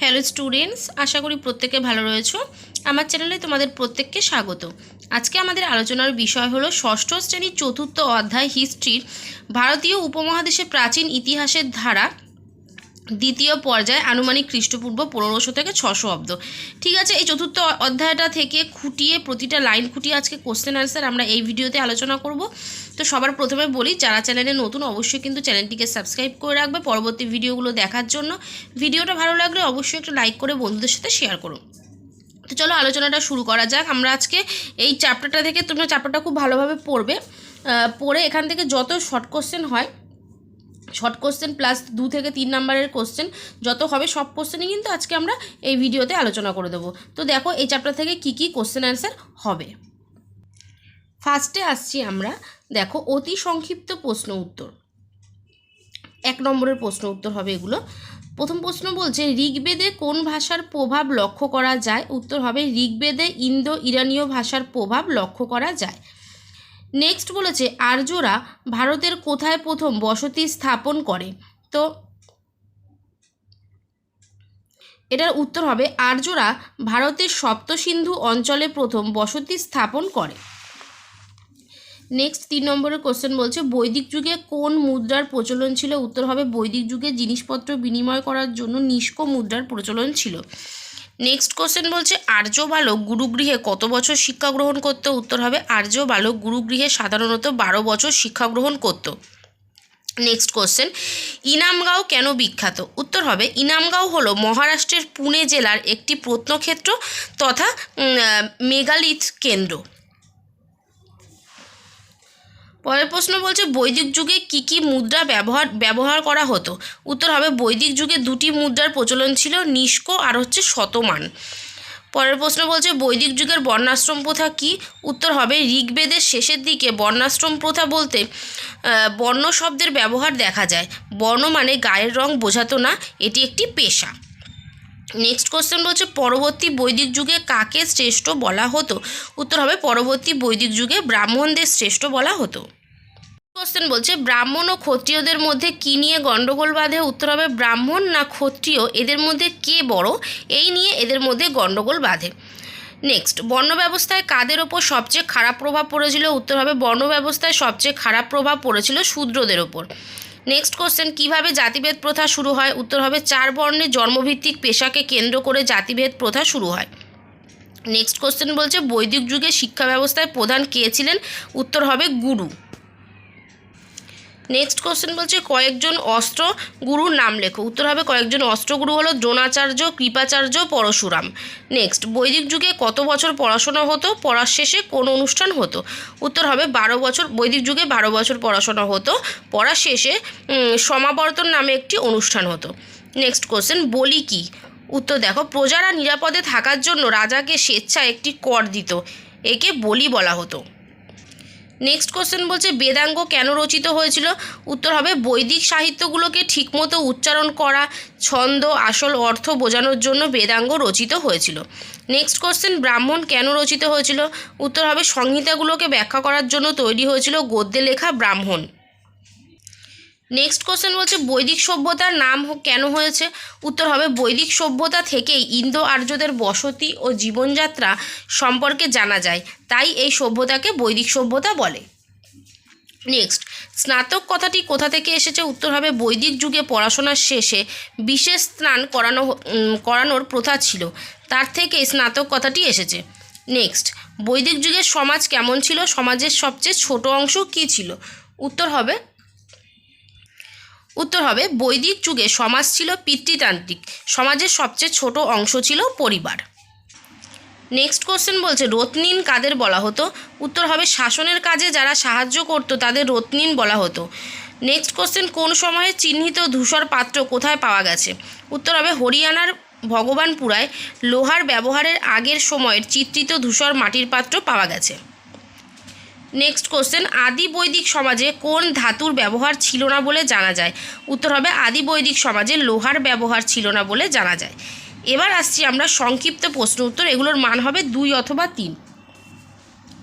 Hello students আশা করি প্রত্যেকে ভালো রয়েছো। আমার চ্যানেলে তোমাদের প্রত্যেককে স্বাগত। আজকে আমাদের আলোচনার বিষয় হলো ষষ্ঠ শ্রেণির চতুর্থ অধ্যায় হিস্ট্রির ভারতীয় উপমহাদেশে প্রাচীন ইতিহাসের ধারা দ্বিতীয় পর্যায়ে আনুমানিক খ্রিস্টপূর্ব পনেরোশো থেকে ছশো অব্দ। ঠিক আছে, এই চতুর্থ অধ্যায়টা থেকে খুঁটিয়ে প্রতিটা লাইন খুঁটিয়ে আজকে কোশ্চেন আনসার আমরা এই ভিডিওতে আলোচনা করব। তো সবার প্রথমে বলি, যারা চ্যানেলে নতুন অবশ্যই কিন্তু চ্যানেলটিকে সাবস্ক্রাইব করে রাখবে পরবর্তী ভিডিওগুলো দেখার জন্য। ভিডিওটা ভালো লাগলে অবশ্যই একটু লাইক করে বন্ধুদের সাথে শেয়ার করুন তো চলো আলোচনাটা শুরু করা যাক। আমরা আজকে এই চ্যাপ্টারটা থেকে তোমরা চ্যাপ্টারটা খুব ভালোভাবে পড়বে। পড়ে এখান থেকে যত শর্ট কোশ্চেন হয় শর্ট কোশ্চেন প্লাস দু থেকে তিন নাম্বারের কোশ্চেন যত হবে সব কোশ্চেনই কিন্তু আজকে আমরা এই ভিডিওতে আলোচনা করে দেবো। তো দেখো, এই চ্যাপ্টার থেকে কি কি কোশ্চেন অ্যান্সার হবে। ফার্স্টে আসছি আমরা, দেখো, অতি সংক্ষিপ্ত প্রশ্ন উত্তর। এক নম্বরের প্রশ্ন উত্তর হবে এগুলো। প্রথম প্রশ্ন বলছে, ঋগ্বেদে কোন ভাষার প্রভাব লক্ষ্য করা যায়? উত্তর হবে, ঋগ্বেদে ইন্দো ইরানীয় ভাষার প্রভাব লক্ষ্য করা যায়। নেক্সট বলেছে আর্যরা ভারতের কোথায় প্রথম বসতি স্থাপন করে? তো এটার উত্তর হবে আর্যরা ভারতের সপ্তসিন্ধু অঞ্চলে প্রথম বসতি স্থাপন করে। নেক্সট তিন নম্বরের কোশ্চেন বলছে, বৈদিক যুগে কোন মুদ্রার প্রচলন ছিল? উত্তর হবে, বৈদিক যুগে জিনিসপত্র বিনিময় করার জন্য নিষ্ক মুদ্রার প্রচলন ছিল। নেক্সট কোশ্চেন বলছে, আর্য বালক গুরুগৃহে কত বছর শিক্ষা গ্রহণ করত? উত্তর হবে, আর্য বালক গুরুগৃহে সাধারণত বারো বছর শিক্ষা গ্রহণ করত। নেক্সট কোশ্চেন ইনামগাঁও কেন বিখ্যাত? উত্তর হবে, ইনামগাঁও হল মহারাষ্ট্রের পুনে জেলার একটি প্রত্নক্ষেত্র তথা মেগালিথ কেন্দ্র। পরের প্রশ্ন বলছে, বৈদিক যুগে কি কি মুদ্রা ব্যবহার ব্যবহার করা হতো? উত্তর হবে, বৈদিক যুগে দুটি মুদ্রার প্রচলন ছিল, নিষ্ক আর হচ্ছে শতমান। পরের প্রশ্ন বলছে, বৈদিক যুগের বর্ণাশ্রম প্রথা কি? উত্তর হবে, ঋগ্বেদের শেষের দিকে বর্ণাশ্রম প্রথা বলতে বর্ণ শব্দের ব্যবহার দেখা যায়। বর্ণ মানে গায়ের রং বোঝাতো না, এটি একটি পেশা। নেক্সট কোশ্চেন বলছে, পরবর্তী বৈদিক যুগে কাকে শ্রেষ্ঠ বলা হতো? উত্তর হবে, পরবর্তী বৈদিক যুগে ব্রাহ্মণদের শ্রেষ্ঠ বলা হতো। কোশ্চেন বলছে, ব্রাহ্মণ ও ক্ষত্রিয়দের মধ্যে কী নিয়ে গণ্ডগোল বাঁধে? উত্তর হবে, ব্রাহ্মণ না ক্ষত্রিয়, এদের মধ্যে কে বড়? এই নিয়ে এদের মধ্যে গণ্ডগোল বাঁধে। নেক্সট বর্ণ ব্যবস্থায় কাদের ওপর সবচেয়ে খারাপ প্রভাব পড়েছিল? উত্তর হবে, বর্ণ ব্যবস্থায় সবচেয়ে খারাপ প্রভাব পড়েছিল শূদ্রদের ওপর। নেক্সট কোশ্চেন কীভাবে জাতিভেদ প্রথা শুরু হয়? উত্তর হবে, চার বর্ণের জন্মভিত্তিক পেশাকে কেন্দ্র করে জাতিভেদ প্রথা শুরু হয়। নেক্সট কোশ্চেন বলছে, বৈদিক যুগে শিক্ষা ব্যবস্থায় প্রধান কে ছিলেন? উত্তর হবে, গুরু। নেক্সট কোশ্চেন বলছে, কয়েকজন অস্ত্র গুরুর নাম লেখো। উত্তর হবে, কয়েকজন অস্ত্রগুরু হলো দ্রোণাচার্য, কৃপাচার্য, পরশুরাম। নেক্সট বৈদিক যুগে কত বছর পড়াশোনা হতো? পড়ার শেষে কোন অনুষ্ঠান হতো? উত্তর হবে, বারো বছর, বৈদিক যুগে বারো বছর পড়াশোনা হতো। পড়ার শেষে সমাবর্তন নামে একটি অনুষ্ঠান হতো। নেক্সট কোশ্চেন বলি কি? উত্তর দেখো, প্রজারা নিরাপদে থাকার জন্য রাজাকে স্বেচ্ছা একটি কর দিত। একে বলি বলা হতো। নেক্সট কোশ্চেন বলছে, বেদাঙ্গ কেন রচিত হয়েছিল? উত্তর হবে, বৈদিক সাহিত্যগুলোকে ঠিকমতো উচ্চারণ করা, ছন্দ, আসল অর্থ বোঝানোর জন্য বেদাঙ্গ রচিত হয়েছিল। নেক্সট কোশ্চেন ব্রাহ্মণ কেন রচিত হয়েছিল? উত্তর হবে, সংহিতাগুলোকে ব্যাখ্যা করার জন্য তৈরি হয়েছিল গদ্যে লেখা ব্রাহ্মণ। নেক্সট কোশ্চেন বলছে, বৈদিক সভ্যতার নাম কেন হয়েছে? উত্তর হবে, বৈদিক সভ্যতা থেকেই ইন্দো আর্যদের বসতি ও জীবনযাত্রা সম্পর্কে জানা যায়। তাই এই সভ্যতাকে বৈদিক সভ্যতা বলে। নেক্সট স্নাতক কথাটি কোথা থেকে এসেছে? উত্তর হবে, বৈদিক যুগে পড়াশোনার শেষে বিশেষ স্নান করানো করানোর প্রথা ছিল। তার থেকে স্নাতক কথাটি এসেছে। নেক্সট বৈদিক যুগের সমাজ কেমন ছিল? সমাজের সবচেয়ে ছোট অংশ কী ছিল? উত্তর হবে উত্তর হবে, বৈদিক যুগে সমাজ ছিল পিতৃতান্ত্রিক, সমাজের সবচেয়ে ছোট অংশ ছিল পরিবার। নেক্সট কোশ্চেন বলছে, রত্নিন কাদের বলা হতো? উত্তর হবে, শাসনের কাজে যারা সাহায্য করতো তাদের রত্নিন বলা হতো। নেক্সট কোশ্চেন কোন সময়ে চিহ্নিত ধূসর পাত্র কোথায় পাওয়া গেছে? উত্তর হবে, হরিয়ানার ভগবানপুরায় লোহার ব্যবহারের আগের সময়ের চিত্রিত ধূসর মাটির পাত্র পাওয়া গেছে। নেক্সট কোশ্চেন আদি বৈদিক সমাজে কোন ধাতুর ব্যবহার ছিল না বলে জানা যায়? উত্তর হবে, আদি বৈদিক সমাজে লোহার ব্যবহার ছিল না বলে জানা যায়। এবার আসছি আমরা সংক্ষিপ্ত প্রশ্ন উত্তর, এগুলোর মান হবে দুই অথবা তিন।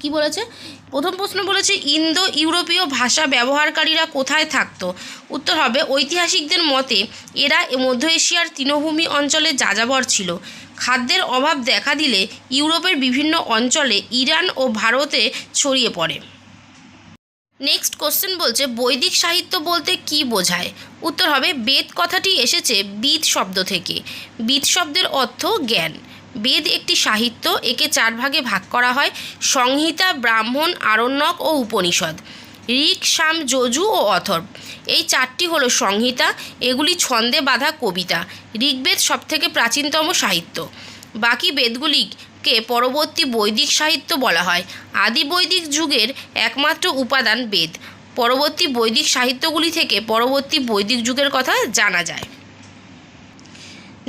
কি বলেছে? প্রথম প্রশ্ন বলেছে ইন্দো ইউরোপীয় ভাষা ব্যবহারকারীরা কোথায় থাকতো? উত্তর হবে, ঐতিহাসিকদের মতে, এরা মধ্য এশিয়ার তৃণভূমি অঞ্চলে যাযাবর ছিল। খাদ্যের অভাব দেখা দিলে ইউরোপের বিভিন্ন অঞ্চলে ইরান ও ভারতে ছড়িয়ে পড়ে। নেক্সট কোশ্চেন বলছে, বৈদিক সাহিত্য বলতে কি বোঝায়? উত্তর হবে, বেদ কথাটি এসেছে বিদ শব্দ থেকে। বিদ শব্দের অর্থ জ্ঞান। বেদ একটি সাহিত্য, একে চার ভাগে ভাগ করা হয়, সংহিতা, ব্রাহ্মণ, আরণ্যক ও উপনিষদ। ঋক, সাম, যজু ও অথর্ব। এই চারটি হলো সংহিতা, এগুলি ছন্দে বাঁধা কবিতা। ঋগ্বেদ সবথেকে প্রাচীনতম সাহিত্য। বাকি বেদগুলিকে পরবর্তী বৈদিক সাহিত্য বলা হয়। আদি বৈদিক যুগের একমাত্র উপাদান বেদ। পরবর্তী বৈদিক সাহিত্যগুলি থেকে পরবর্তী বৈদিক যুগের কথা জানা যায়।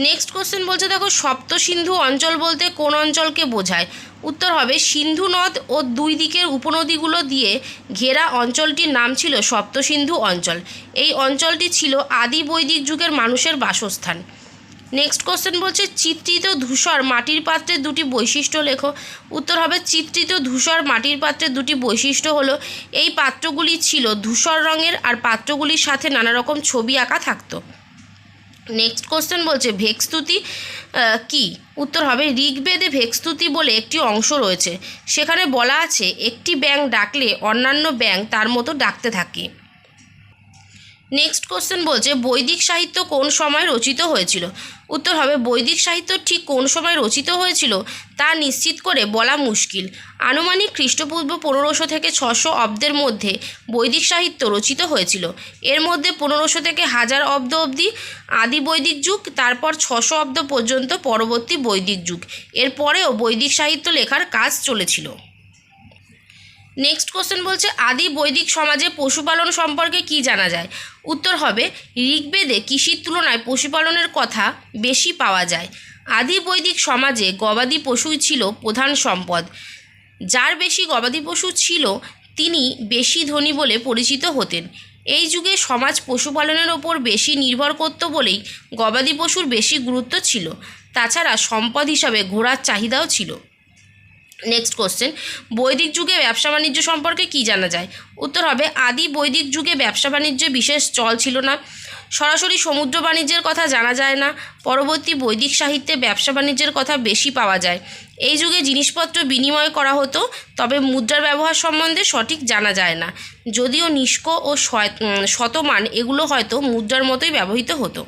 নেক্সট কোশ্চেন বলছে, দেখো সপ্ত সিন্ধু অঞ্চল বলতে কোন অঞ্চলকে বোঝায়? উত্তর হবে, সিন্ধু নদ ও দুই দিকের উপনদীগুলো দিয়ে ঘেরা অঞ্চলটির নাম ছিল সপ্ত সিন্ধু অঞ্চল। এই অঞ্চলটি ছিল আদি বৈদিক যুগের মানুষের বাসস্থান। নেক্সট কোশ্চেন বলছে, চিত্রিত ধূসর মাটির পাত্রের দুটি বৈশিষ্ট্য লেখো। উত্তর হবে, চিত্রিত ধূসর মাটির পাত্রের দুটি বৈশিষ্ট্য হলো, এই পাত্রগুলি ছিল ধূসর রঙের আর পাত্রগুলির সাথে নানা রকম ছবি আঁকা থাকতো। নেক্সট কোশ্চেন বলছে, ভেকস্তুতি কি? উত্তর হবে, ঋগ্বেদে ভেকস্তুতি বলে একটি অংশ রয়েছে। সেখানে বলা আছে, একটি ব্যাঙ ডাকলে অন্যান্য ব্যাঙ তার মতো ডাকতে থাকে। নেক্সট কোশ্চেন বলছে, বৈদিক সাহিত্য কোন সময় রচিত হয়েছিল? উত্তর হবে, বৈদিক সাহিত্য ঠিক কোন সময় রচিত হয়েছিল তা নিশ্চিত করে বলা মুশকিল। আনুমানিক খ্রিস্টপূর্ব পনেরোশো থেকে ছশো অব্দের মধ্যে বৈদিক সাহিত্য রচিত হয়েছিল। এর মধ্যে পনেরোশো থেকে হাজার অব্দ অবধি আদি বৈদিক যুগ, তারপর ছশো অব্দ পর্যন্ত পরবর্তী বৈদিক যুগ। এরপরেও বৈদিক সাহিত্য লেখার কাজ চলেছিল। নেক্সট কোশ্চেন বলছে, আদি বৈদিক সমাজে পশুপালন সম্পর্কে কি জানা যায়? উত্তর হবে, ঋগ্বেদে কৃষির তুলনায় পশুপালনের কথা বেশি পাওয়া যায়। আদি বৈদিক সমাজে গবাদি পশুই ছিল প্রধান সম্পদ। যার বেশি গবাদি পশু ছিল, তিনি বেশি ধনী বলে পরিচিত হতেন। এই যুগে সমাজ পশুপালনের ওপর বেশি নির্ভর করত বলেই গবাদি পশুর বেশি গুরুত্ব ছিল। তাছাড়া সম্পদ হিসাবে ঘোড়ার চাহিদাও ছিল। নেক্সট কোশ্চেন বৈদিক যুগে ব্যবসা বাণিজ্য সম্পর্কে কি জানা যায়? উত্তর হবে, আদি বৈদিক যুগে ব্যবসা বাণিজ্য বিশেষ চল ছিল না। সরাসরি সমুদ্র বাণিজ্যের কথা জানা যায় না। পরবর্তী বৈদিক সাহিত্যে ব্যবসা বাণিজ্যের কথা বেশি পাওয়া যায়। এই যুগে জিনিসপত্র বিনিময় করা হতো, তবে মুদ্রার ব্যবহার সম্বন্ধে সঠিক জানা যায় না। যদিও নিষ্ক ও শতমান এগুলো হয়তো মুদ্রার মতোই ব্যবহৃত হতো।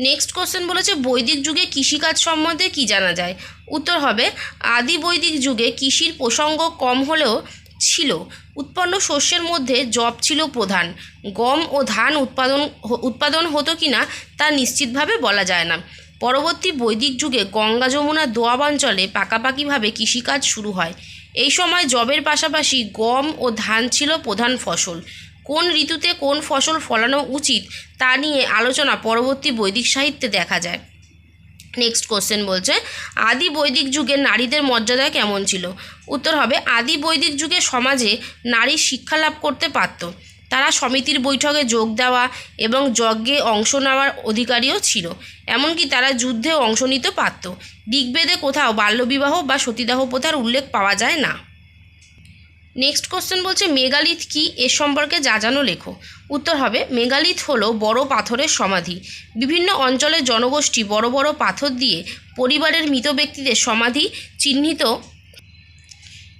নেক্সট কোশ্চেন বলেছে, বৈদিক যুগে কৃষিকাজ সম্বন্ধে কি জানা যায়? উত্তর হবে, আদি বৈদিক যুগে কৃষির প্রসঙ্গ কম হলেও ছিল। উৎপন্ন শস্যের মধ্যে জব ছিল প্রধান। গম ও ধান উৎপাদন উৎপাদন হতো কিনা তা নিশ্চিতভাবে বলা যায় না। পরবর্তী বৈদিক যুগে গঙ্গা যমুনা দোয়াব অঞ্চলে পাকাপাকিভাবে কৃষিকাজ শুরু হয়। এই সময় জবের পাশাপাশি গম ও ধান ছিল প্রধান ফসল। কোন ঋতুতে কোন ফসল ফলানো উচিত তা নিয়ে আলোচনা পরবর্তী বৈদিক সাহিত্যে দেখা যায়। নেক্সট কোশ্চেন বলছে, আদি বৈদিক যুগে নারীদের মর্যাদা কেমন ছিল? উত্তর হবে, আদি বৈদিক যুগে সমাজে নারী শিক্ষা লাভ করতে পারত। তারা সমিতির বৈঠকে যোগ দেওয়া এবং যজ্ঞে অংশ নেওয়ার অধিকারীও ছিল। এমনকি তারা যুদ্ধেও অংশ নিতে পারত। ঋগ্বেদে কোথাও বাল্যবিবাহ বা সতীদাহ প্রথার উল্লেখ পাওয়া যায় না। নেক্সট কোশ্চেন বলছে, মেগালিথ কি? এর সম্পর্কে যা জানো লেখো। উত্তর হবে, মেগালিথ হলো বড় পাথরের সমাধি। বিভিন্ন অঞ্চলের জনগোষ্ঠী বড় বড় পাথর দিয়ে পরিবারের মৃত ব্যক্তিদের সমাধি চিহ্নিত।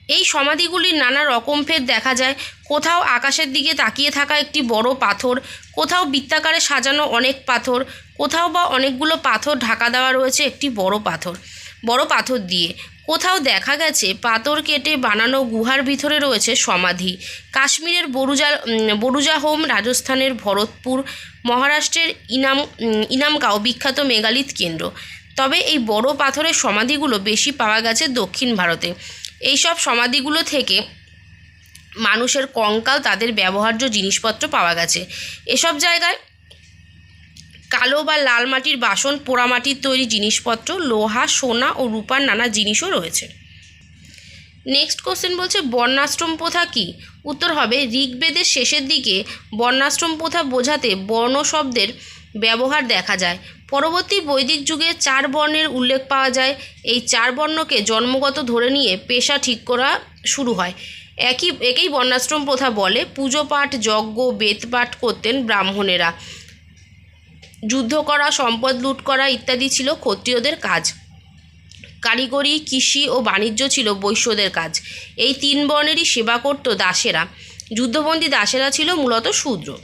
এই সমাধিগুলির নানা রকম ফের দেখা যায়। কোথাও আকাশের দিকে তাকিয়ে থাকা একটি বড় পাথর, কোথাও বৃত্তাকারে সাজানো অনেক পাথর, কোথাও বা অনেকগুলো পাথর ঢাকা দেওয়া রয়েছে একটি বড় পাথর। বড় পাথর দিয়ে কোথাও দেখা গেছে পাথর কেটে বানানো গুহার ভিতরে রয়েছে সমাধি। কাশ্মীরের বরুজা হোম রাজস্থানের ভরতপুর, মহারাষ্ট্রের ইনাম ইনামগাঁও বিখ্যাত মেগালিথ কেন্দ্র। তবে এই বড় পাথরের সমাধিগুলো বেশি পাওয়া গেছে দক্ষিণ ভারতে। এইসব সমাধিগুলো থেকে মানুষের কঙ্কাল, তাদের ব্যবহার্য জিনিসপত্র পাওয়া গেছে। এসব জায়গায় কালো বা লাল মাটির বাসন পোড়ামাটির তৈরি জিনিসপত্র, লোহা, সোনা ও রূপার নানা জিনিসও রয়েছে। নেক্সট কোশ্চেন বলছে, বর্ণাশ্রম প্রথা কি? উত্তর হবে, ঋগ্বেদের শেষের দিকে বর্ণাশ্রম প্রথা বোঝাতে বর্ণ শব্দের ব্যবহার দেখা যায়। পরবর্তী বৈদিক যুগে চার বর্ণের উল্লেখ পাওয়া যায়। এই চার বর্ণকে জন্মগত ধরে নিয়ে পেশা ঠিক করা শুরু হয়। একই, একেই বর্ণাশ্রম প্রথা বলে, পুজো পাঠ, যজ্ঞ, বেদ পাঠ করতেন ব্রাহ্মণেরা। যুদ্ধ করা, সম্পদ লুট করা ইত্যাদি ছিল ক্ষত্রিয়দের কাজ। কারিগরি, কৃষি ও বাণিজ্য ছিল বৈশ্যদের কাজ। এই তিন বর্ণেরই সেবা করত দাসেরা। যুদ্ধবন্দী দাসেরা ছিল মূলত শূদ্র।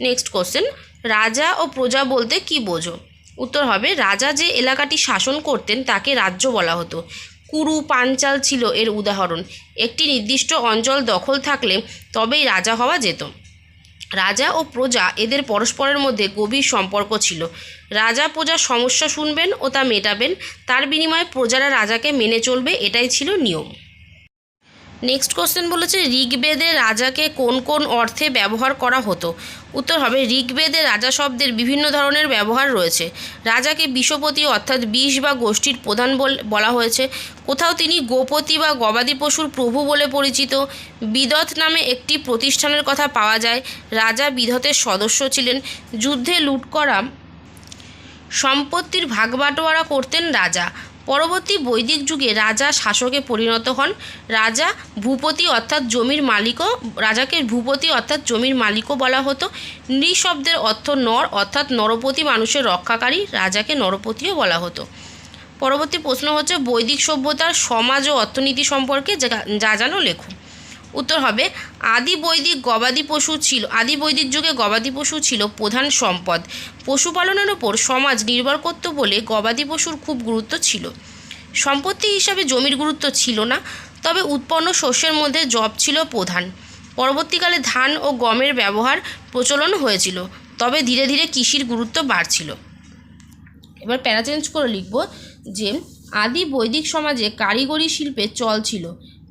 নেক্সট কোশ্চেন রাজা ও প্রজা বলতে কি বোঝো? উত্তর হবে, রাজা যে এলাকাটি শাসন করতেন তাকে রাজ্য বলা হতো। কুরু পাঞ্চাল ছিল এর উদাহরণ। একটি নির্দিষ্ট অঞ্চল দখল থাকলে তবেই রাজা হওয়া যেত। রাজা ও প্রজা এদের পরস্পরের মধ্যে গভীর সম্পর্ক ছিল। রাজা প্রজার সমস্যা শুনবেন ও তা মেটাবেন। তার বিনিময়ে প্রজারা রাজাকে মেনে চলবে, এটাই ছিল নিয়ম। নেক্সট কোশ্চেন বলেছে, ঋগ্বেদে রাজাকে কোন কোন অর্থে ব্যবহার করা হতো? উত্তর হবে, ঋগ্বেদে রাজা শব্দের বিভিন্ন ধরনের ব্যবহার রয়েছে। রাজাকে বিষপতি অর্থাৎ বিষ বা গোষ্ঠীর প্রধান বল- বলা হয়েছে। কোথাও তিনি গোপতি বা গবাদি পশুর প্রভু বলে পরিচিত। বিদত নামে একটি প্রতিষ্ঠানের কথা পাওয়া যায়। রাজা বিধতের সদস্য ছিলেন। যুদ্ধে লুট করা সম্পত্তির ভাগবাটোয়ারা করতেন রাজা। পরবর্তী বৈদিক যুগে রাজা শাসকে পরিণত হন। রাজা ভূপতি অর্থাৎ জমির মালিকও, রাজাকে ভূপতি অর্থাৎ জমির মালিকও বলা হতো। নৃশব্দের অর্থ নর অর্থাৎ নরপতি মানুষের রক্ষাকারী, রাজাকে নরপতিও বলা হতো। পরবর্তী প্রশ্ন হচ্ছে, বৈদিক সভ্যতার সমাজ ও অর্থনীতি সম্পর্কে যা- জানো লেখো। উত্তর হবে আদি বৈদিক গবাদি পশু ছিল আদি বৈদিক যুগে গবাদি পশু ছিল প্রধান সম্পদ। পশুপালনের ওপর সমাজ নির্ভর করত বলে গবাদি পশুর খুব গুরুত্ব ছিল। সম্পত্তি হিসাবে জমির গুরুত্ব ছিল না, তবে উৎপন্ন শস্যের মধ্যে জব ছিল প্রধান। পরবর্তীকালে ধান ও গমের ব্যবহার প্রচলন হয়েছিল, তবে ধীরে ধীরে কৃষির গুরুত্ব বাড়ছিল। এবার প্যারা চেঞ্জ করে লিখব যে আদি বৈদিক সমাজে কারিগরি শিল্পের চল ছিল।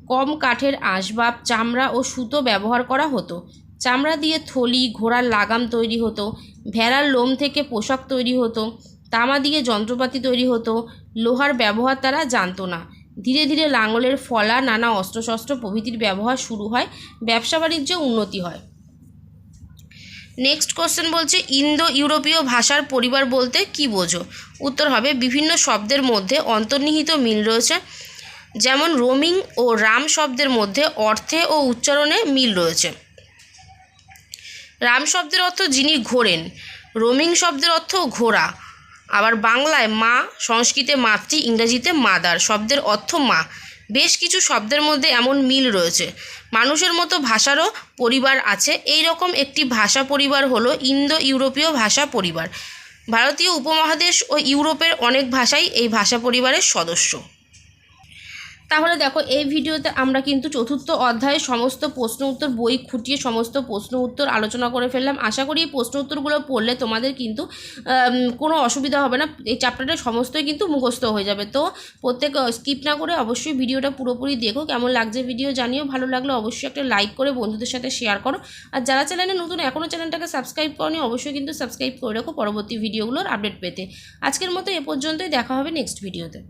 কম কাঠের আসবাব, চামড়া ও সুতো ব্যবহার করা হতো। চামড়া দিয়ে থলি, ঘোড়ার লাগাম তৈরি হতো, ভেড়ার লোম থেকে পোশাক তৈরি হতো, তামা দিয়ে যন্ত্রপাতি তৈরি হতো, লোহার ব্যবহার তারা জানতো না। ধীরে ধীরে লাঙলের ফলা, নানা অস্ত্রশস্ত্র প্রভৃতির ব্যবহার শুরু হয়, ব্যবসা বাণিজ্যে উন্নতি হয়। নেক্সট কোশ্চেন বলছে ইন্দো ইউরোপীয় ভাষার পরিবার বলতে কি বোঝো? উত্তর হবে, বিভিন্ন শব্দের মধ্যে অন্তর্নিহিত মিল রয়েছে। যেমন রোমিং ও রাম শব্দের মধ্যে অর্থে ও উচ্চারণে মিল রয়েছে। রাম শব্দের অর্থ যিনি ঘোরেন, রোমিং শব্দের অর্থ ঘোড়া। আবার বাংলায় মা, সংস্কৃতে মাতৃ, ইংরেজিতে মাদার শব্দের অর্থ মা। বেশ কিছু শব্দের মধ্যে এমন মিল রয়েছে। মানুষের মতো ভাষারও পরিবার আছে। এই রকম একটি ভাষা পরিবার হলো ইন্দো ইউরোপীয় ভাষা পরিবার। ভারতীয় উপমহাদেশ ও ইউরোপের অনেক ভাষাই এই ভাষা পরিবারের সদস্য। তাহলে দেখো, এই ভিডিওতে আমরা কিন্তু চতুর্থ অধ্যায়ে সমস্ত প্রশ্ন উত্তর, বই খুঁটিয়ে সমস্ত প্রশ্ন উত্তর আলোচনা করে ফেললাম। আশা করি এই প্রশ্ন উত্তরগুলো পড়লে তোমাদের কিন্তু কোনো অসুবিধা হবে না। এই চ্যাপ্টারটা সমস্তই কিন্তু মুখস্থ হয়ে যাবে। তো প্রত্যেক স্কিপ না করে অবশ্যই ভিডিওটা পুরোপুরি দেখো। কেমন লাগছে ভিডিও জানিও। ভালো লাগলে অবশ্যই একটা লাইক করে বন্ধুদের সাথে শেয়ার করো। আর যারা চ্যানেলে নতুন এখনও চ্যানেলটাকে সাবস্ক্রাইব করনি, অবশ্যই কিন্তু সাবস্ক্রাইব করে রাখো পরবর্তী ভিডিওগুলোর আপডেট পেতে। আজকের মতো এ পর্যন্তই। দেখা হবে নেক্সট ভিডিওতে